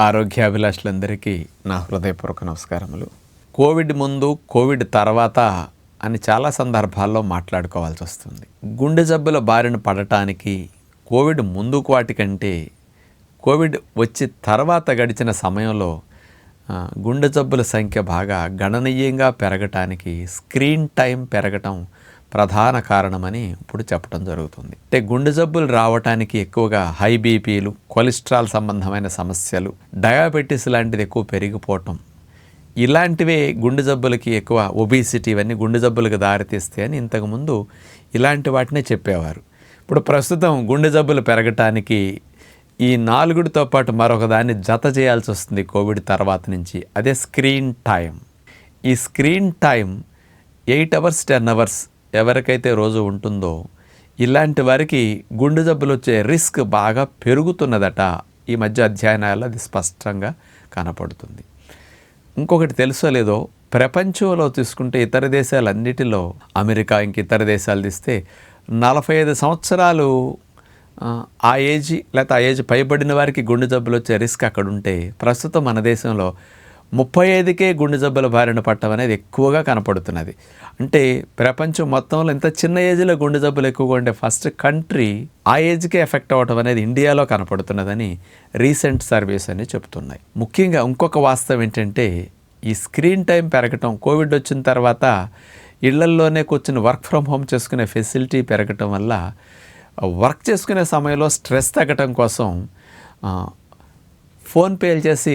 ఆరోగ్యాభిలాషులందరికీ నా హృదయపూర్వక నమస్కారములు. కోవిడ్ ముందు కోవిడ్ తర్వాత అని చాలా సందర్భాల్లో మాట్లాడుకోవాల్సి వస్తుంది. గుండె జబ్బుల బారిన పడటానికి కోవిడ్ ముందుకు వాటికంటే కోవిడ్ వచ్చి తర్వాత గడిచిన సమయంలో గుండె జబ్బుల సంఖ్య బాగా గణనీయంగా పెరగటానికి స్క్రీన్ టైం పెరగటం ప్రధాన కారణమని ఇప్పుడు చెప్పడం జరుగుతుంది. అంటే గుండె జబ్బులు రావటానికి ఎక్కువగా హై బీపీలు కొలెస్ట్రాల్ సంబంధమైన సమస్యలు డయాబెటీస్ లాంటిది ఎక్కువ పెరిగిపోవటం ఇలాంటివే గుండె జబ్బులకి ఎక్కువ ఒబీసిటీ ఇవన్నీ గుండె జబ్బులకు దారితీస్తాయి అని ఇంతకుముందు ఇలాంటి వాటినే చెప్పేవారు. ఇప్పుడు ప్రస్తుతం గుండె జబ్బులు పెరగటానికి ఈ నాలుగుడితో పాటు మరొక దాన్ని జత చేయాల్సి వస్తుంది కోవిడ్ తర్వాత నుంచి అదే స్క్రీన్ టైం ఈ screen time eight hours ten hours ఎవరికైతే రోజు ఉంటుందో ఇలాంటి వారికి గుండె జబ్బులు వచ్చే రిస్క్ బాగా పెరుగుతున్నదట. ఈ మధ్య అధ్యయనాల్లో అది స్పష్టంగా కనపడుతుంది. ఇంకొకటి తెలుసో లేదో ప్రపంచంలో తీసుకుంటే ఇతర దేశాలన్నిటిలో అమెరికా ఇంక ఇతర దేశాలు తీస్తే నలభై ఐదు సంవత్సరాలు ఆ, ఆ ఏజ్ లేకపోతే ఆ ఏజ్ పైబడిన వారికి గుండె జబ్బులు వచ్చే రిస్క్ అక్కడ ఉంటే ప్రస్తుతం మన దేశంలో ముప్పై ఐదుకే గుండె జబ్బుల బారిన పట్టడం అనేది ఎక్కువగా కనపడుతున్నది. అంటే ప్రపంచం మొత్తంలో ఇంత చిన్న ఏజ్లో గుండె జబ్బులు ఎక్కువగా ఉండే ఫస్ట్ కంట్రీ ఆ ఏజ్కే ఎఫెక్ట్ అవ్వటం అనేది ఇండియాలో కనపడుతున్నదని రీసెంట్ సర్వీస్ అని చెప్తున్నాయి. ముఖ్యంగా ఇంకొక వాస్తవం ఏంటంటే ఈ స్క్రీన్ టైం పెరగటం కోవిడ్ వచ్చిన తర్వాత ఇళ్ళల్లోనే కూర్చుని వర్క్ ఫ్రమ్ హోమ్ చేసుకునే ఫెసిలిటీ పెరగటం వల్ల వర్క్ చేసుకునే సమయంలో స్ట్రెస్ తగ్గటం కోసం ఫోన్ ఫోన్పేలు చేసి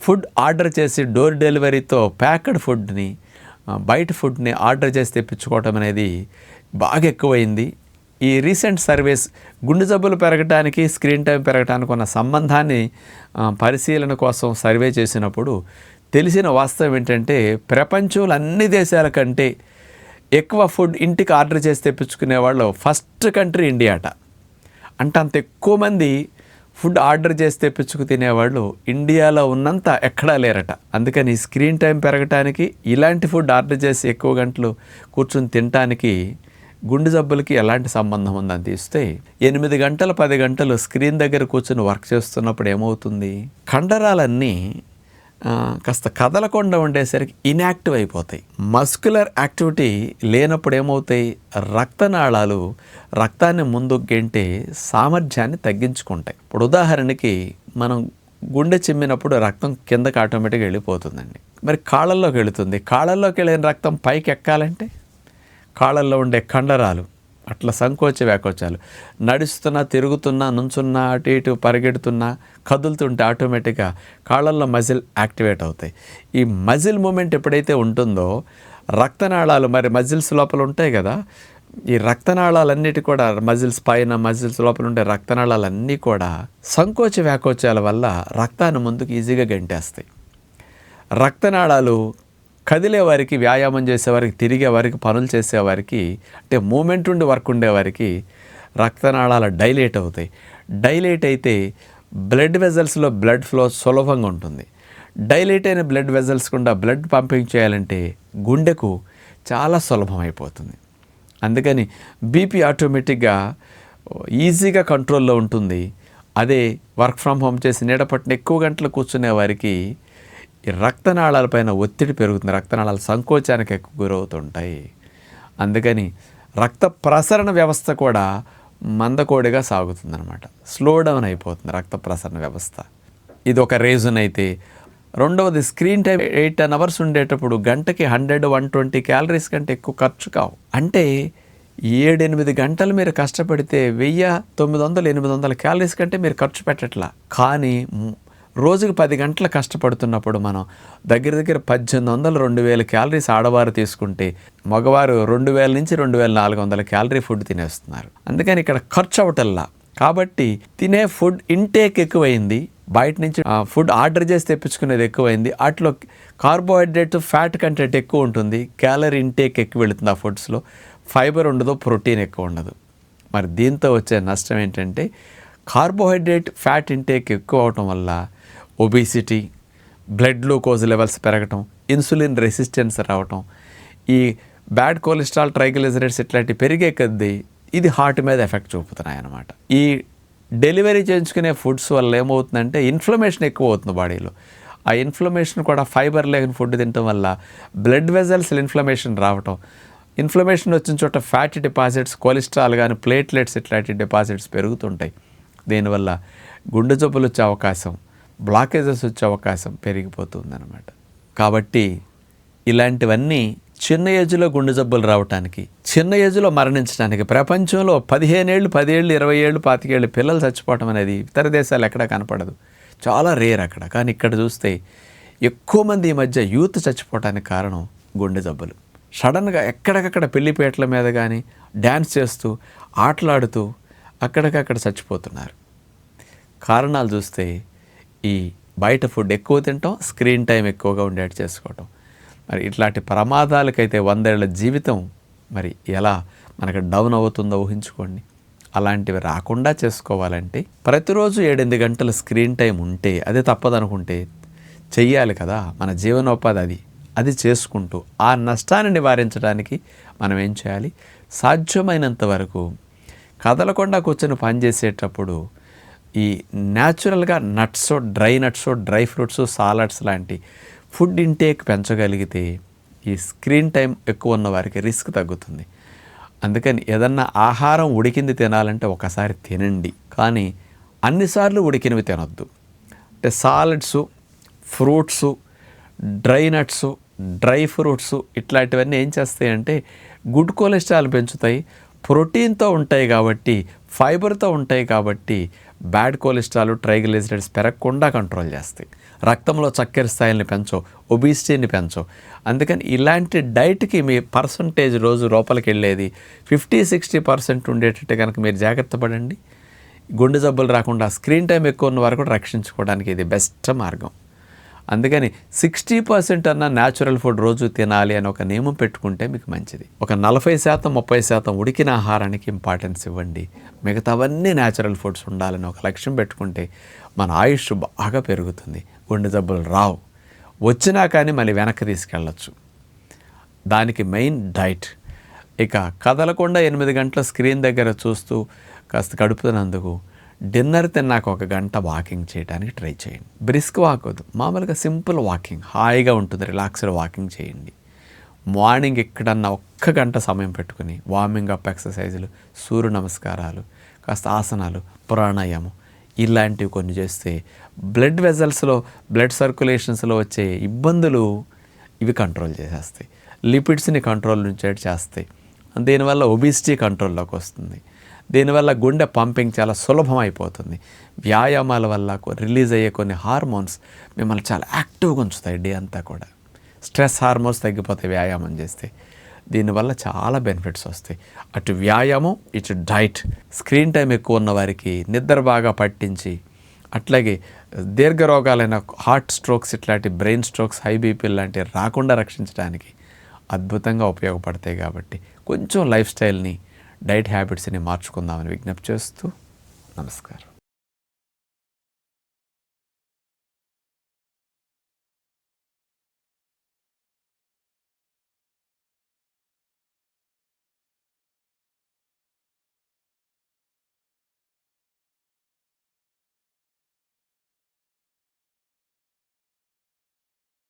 ఫుడ్ ఆర్డర్ చేసి డోర్ డెలివరీతో ప్యాక్డ్ ఫుడ్ని బయట ఫుడ్ని ఆర్డర్ చేసి తెప్పించుకోవటం అనేది బాగా ఎక్కువైంది. ఈ రీసెంట్ సర్వీస్ గుండె జబ్బులు పెరగటానికి స్క్రీన్ టైం పెరగటానికి ఉన్న సంబంధాన్ని పరిశీలన కోసం సర్వే చేసినప్పుడు తెలిసిన వాస్తవం ఏంటంటే ప్రపంచంలో అన్ని దేశాల కంటే ఎక్కువ ఫుడ్ ఇంటికి ఆర్డర్ చేసి తెప్పించుకునే వాళ్ళు ఫస్ట్ కంట్రీ ఇండియా అట అంటే అంత ఎక్కువ మంది ఫుడ్ ఆర్డర్ చేసి తెప్పించుకు తినేవాళ్ళు ఇండియాలో ఉన్నంత ఎక్కడా లేరట. అందుకని స్క్రీన్ టైం పెరగటానికి ఇలాంటి ఫుడ్ ఆర్డర్ చేసి ఎక్కువ గంటలు కూర్చుని తినటానికి గుండె జబ్బులకి ఎలాంటి సంబంధం ఉందని తీస్తే ఎనిమిది గంటలు పది గంటలు స్క్రీన్ దగ్గర కూర్చుని వర్క్ చేస్తున్నప్పుడు ఏమవుతుంది? కండరాలన్నీ కాస్త కదలకుండా ఉండేసరికి ఇన్యాక్టివ్ అయిపోతాయి. మస్కులర్ యాక్టివిటీ లేనప్పుడు ఏమవుతాయి? రక్తనాళాలు రక్తాన్ని ముందుకు గెంటే సామర్థ్యాన్ని తగ్గించుకుంటాయి. ఇప్పుడు ఉదాహరణకి మనం గుండె చిమ్మినప్పుడు రక్తం కిందకి ఆటోమేటిక్గా వెళ్ళిపోతుందండి. మరి కాళ్ళల్లోకి వెళుతుంది. కాళ్ళల్లోకి వెళ్ళిన రక్తం పైకి ఎక్కాలంటే కాళ్ళల్లో ఉండే కండరాలు అట్లా సంకోచ వ్యాకోచాలు. నడుస్తున్నా తిరుగుతున్నా నుంచున్నా అటు ఇటు పరిగెడుతున్నా కదులుతుంటే ఆటోమేటిక్గా కాళ్ళల్లో మజిల్ యాక్టివేట్ అవుతాయి. ఈ మజిల్ మూమెంట్ ఎప్పుడైతే ఉంటుందో రక్తనాళాలు మరి మజిల్స్ లోపల ఉంటాయి కదా ఈ రక్తనాళాలన్నిటి కూడా మజిల్స్ పైన మజిల్స్ లోపల ఉండే రక్తనాళాలన్నీ కూడా సంకోచ వ్యాకోచాల వల్ల రక్తాన్ని ముందుకు ఈజీగా గంటేస్తాయి. రక్తనాళాలు కదిలే వారికి వ్యాయామం చేసేవారికి తిరిగే వారికి పనులు చేసేవారికి అంటే మూమెంట్ ఉండి వర్క్ ఉండేవారికి రక్తనాళాలు డైలేట్ అవుతాయి. డైలేట్ అయితే బ్లడ్ వెజల్స్లో బ్లడ్ ఫ్లో సులభంగా ఉంటుంది. డైలేట్ అయిన బ్లడ్ వెజల్స్ గుండా బ్లడ్ పంపింగ్ చేయాలంటే గుండెకు చాలా సులభం అయిపోతుంది అందుకని బీపీ ఆటోమేటిక్గా ఈజీగా కంట్రోల్లో ఉంటుంది. అదే వర్క్ ఫ్రమ్ హోమ్ చేసి నీడపట్టిన ఎక్కువ గంటలు కూర్చునే వారికి ఈ రక్తనాళాలపైన ఒత్తిడి పెరుగుతుంది. రక్తనాళాలు సంకోచానికి ఎక్కువ గురవుతుంటాయి. అందుకని రక్త ప్రసరణ వ్యవస్థ కూడా మందకోడిగా సాగుతుందన్నమాట. స్లో డౌన్ అయిపోతుంది రక్త ప్రసరణ వ్యవస్థ. ఇది ఒక రీజన్ అయితే. రెండవది screen time eight ten hours ఉండేటప్పుడు గంటకి హండ్రెడ్ వన్ ట్వంటీ క్యాలరీస్ కంటే ఎక్కువ ఖర్చు కావు. అంటే ఏడెనిమిది గంటలు మీరు కష్టపడితే వెయ్యి తొమ్మిది వందలు ఎనిమిది వందల క్యాలరీస్ కంటే మీరు ఖర్చు పెట్టట్లా. కానీ రోజుకు పది గంటలు కష్టపడుతున్నప్పుడు మనం దగ్గర దగ్గర పద్దెనిమిది వందలు రెండు వేల క్యాలరీస్ ఆడవారు తీసుకుంటే మగవారు రెండు వేల నుంచి రెండు వేల నాలుగు వందల క్యాలరీ ఫుడ్ తినేస్తున్నారు. అందుకని ఇక్కడ ఖర్చు అవటల్లా కాబట్టి తినే ఫుడ్ ఇంటేక్ ఎక్కువైంది. బయట నుంచి ఫుడ్ ఆర్డర్ చేసి తెప్పించుకునేది ఎక్కువైంది. వాటిలో కార్బోహైడ్రేట్ ఫ్యాట్ కంటెంట్ ఎక్కువ ఉంటుంది. క్యాలరీ ఇంటేక్ ఎక్కువ వెళుతుంది ఆ ఫుడ్స్లో ఫైబర్ ఉండదు ప్రోటీన్ ఎక్కువ ఉండదు. మరి దీంతో వచ్చే నష్టం ఏంటంటే కార్బోహైడ్రేట్ ఫ్యాట్ ఇంటేక్ ఎక్కువ అవటం వల్ల ఒబిసిటీ బ్లడ్ గ్లూకోజ్ లెవెల్స్ పెరగటం ఇన్సులిన్ రెసిస్టెన్స్ రావటం ఈ బ్యాడ్ కొలెస్ట్రాల్ ట్రైగ్లిజరైడ్స్ ఇట్లాంటివి పెరిగే కొద్దీ ఇది హార్ట్ మీద ఎఫెక్ట్ చూపుతున్నాయి అన్నమాట ఈ డెలివరీ చేయించుకునే ఫుడ్స్ వల్ల ఏమవుతుందంటే ఇన్ఫ్లమేషన్ ఎక్కువ అవుతుంది బాడీలో. ఆ ఇన్ఫ్లమేషన్ కూడా ఫైబర్ లేని ఫుడ్ తినటం వల్ల బ్లడ్ వెజల్స్ ఇన్ఫ్లమేషన్ రావటం ఇన్ఫ్లమేషన్ వచ్చిన చోట ఫ్యాట్ డిపాజిట్స్ కొలెస్ట్రాల్ కానీ ప్లేట్లెట్స్ ఇట్లాంటి డిపాజిట్స్ పెరుగుతుంటాయి. దీనివల్ల గుండె జబ్బులు వచ్చే అవకాశం బ్లాకేజెస్ వచ్చే అవకాశం పెరిగిపోతుందన్నమాట. కాబట్టి ఇలాంటివన్నీ చిన్న ఏజ్లో గుండె జబ్బులు రావటానికి చిన్న ఏజ్లో మరణించడానికి ప్రపంచంలో పదిహేనేళ్ళు పదేళ్ళు ఇరవై ఏళ్ళు పాతికేళ్ళు పిల్లలు చచ్చిపోవటం అనేది ఇతర దేశాలు ఎక్కడా కనపడదు. చాలా రేర్ అక్కడ. కానీ ఇక్కడ చూస్తే ఎక్కువ మంది ఈ మధ్య యూత్ చచ్చిపోవటానికి కారణం గుండె జబ్బులు. సడన్గా ఎక్కడికక్కడ పెళ్ళిపేటల మీద కానీ డ్యాన్స్ చేస్తూ ఆటలాడుతూ అక్కడికక్కడ చచ్చిపోతున్నారు. కారణాలు చూస్తే ఈ బయట ఫుడ్ ఎక్కువ తింటాం స్క్రీన్ టైం ఎక్కువగా ఉండేట్టు చేసుకోవటం. మరి ఇట్లాంటి ప్రమాదాలకైతే వందేళ్ళ జీవితం మరి ఎలా మనకు డౌన్ అవుతుందో ఊహించుకోండి. అలాంటివి రాకుండా చేసుకోవాలంటే ప్రతిరోజు ఏడెనిమిది గంటల స్క్రీన్ టైం ఉంటే అదే తప్పదనుకుంటే చెయ్యాలి కదా. మన జీవనోపాధి అది అది చేసుకుంటూ ఆ నష్టాన్ని నివారించడానికి మనం ఏం చేయాలి? సాధ్యమైనంత వరకు కదలకుండా కూర్చొని పనిచేసేటప్పుడు ఈ న్యాచురల్గా nuts dry nuts dry fruits salads లాంటి ఫుడ్ ఇంటేక్ పెంచగలిగితే ఈ స్క్రీన్ టైం ఎక్కువ ఉన్న వారికి రిస్క్ తగ్గుతుంది. అందుకని ఏదన్నా ఆహారం ఉడికింది తినాలంటే ఒకసారి తినండి. కానీ అన్నిసార్లు ఉడికినవి తినొద్దు. అంటే salads fruits dry nuts dry fruits ఇట్లాంటివన్నీ ఏం చేస్తాయంటే గుడ్ కొలెస్ట్రాల్ పెంచుతాయి. ప్రోటీన్తో ఉంటాయి కాబట్టి ఫైబర్తో ఉంటాయి కాబట్టి బ్యాడ్ కొలెస్ట్రాల్ ట్రైగ్లిజరైడ్స్ పెరగకుండా కంట్రోల్ చేస్తాయి. రక్తంలో చక్కెర స్థాయిని పెంచవు ఒబిసిటీని పెంచవు అందుకని ఇలాంటి డైట్కి మీ పర్సంటేజ్ రోజు లోపలికి వెళ్ళేది ఫిఫ్టీ సిక్స్టీ పర్సెంట్ ఉండేటట్టు కనుక మీరు జాగ్రత్త పడండి. గుండె జబ్బులు రాకుండా స్క్రీన్ టైం ఎక్కువ ఉన్న వారు కూడా రక్షించుకోవడానికి ఇది బెస్ట్ మార్గం. అందుకని సిక్స్టీ పర్సెంట్ అన్న న్యాచురల్ ఫుడ్ రోజు తినాలి అని ఒక నియమం పెట్టుకుంటే మీకు మంచిది. ఒక నలభై శాతం ముప్పై శాతం ఉడికిన ఆహారానికి ఇంపార్టెన్స్ ఇవ్వండి. మిగతావన్నీ న్యాచురల్ ఫుడ్స్ ఉండాలని ఒక లక్ష్యం పెట్టుకుంటే మన ఆయుష్ బాగా పెరుగుతుంది. గుండె జబ్బులు రావు. వచ్చినా కానీ మళ్ళీ వెనక్కి తీసుకెళ్ళచ్చు. దానికి మెయిన్ డైట్. ఇక కదలకుండా ఎనిమిది గంటల స్క్రీన్ దగ్గర చూస్తూ కాస్త గడుపుతున్నందుకు డిన్నర్ తిన్నాక ఒక గంట వాకింగ్ చేయడానికి ట్రై చేయండి. బ్రిస్క్ వాక్ వద్దు. మామూలుగా సింపుల్ వాకింగ్. హాయిగా ఉంటుంది. రిలాక్స్డ్ వాకింగ్ చేయండి. మార్నింగ్ ఎక్కడన్నా ఒక్క గంట సమయం పెట్టుకుని వార్మింగ్ అప్ ఎక్సర్సైజులు సూర్య నమస్కారాలు కాస్త ఆసనాలు ప్రాణాయామం ఇలాంటివి కొన్ని చేస్తే బ్లడ్ వెజల్స్లో బ్లడ్ సర్క్యులేషన్స్లో వచ్చే ఇబ్బందులు ఇవి కంట్రోల్ చేసేస్తాయి. లిపిడ్స్ని కంట్రోల్ నుంచి చేస్తాయి. దీనివల్ల ఒబిసిటీ కంట్రోల్లోకి వస్తుంది. దీనివల్ల గుండె పంపింగ్ చాలా సులభం అయిపోతుంది వ్యాయామాల వల్ల రిలీజ్ అయ్యే కొన్ని హార్మోన్స్ మిమ్మల్ని చాలా యాక్టివ్గా ఉంచుతాయి డే అంతా కూడా. స్ట్రెస్ హార్మోన్స్ తగ్గిపోతాయి వ్యాయామం చేస్తే. దీనివల్ల చాలా బెనిఫిట్స్ వస్తాయి. అటు వ్యాయామం ఇటు డైట్. స్క్రీన్ టైం ఎక్కువ ఉన్న వారికి నిద్ర బాగా పట్టించి అట్లాగే దీర్ఘ రోగాలైన హార్ట్ స్ట్రోక్స్ ఇట్లాంటి బ్రెయిన్ స్ట్రోక్స్ హై బీపీ లాంటివి రాకుండా రక్షించడానికి అద్భుతంగా ఉపయోగపడతాయి కాబట్టి కొంచెం లైఫ్ స్టైల్ని డైట్ హ్యాబిట్స్ని మార్చుకుందామని విజ్ఞప్తి చేస్తూ నమస్కారం.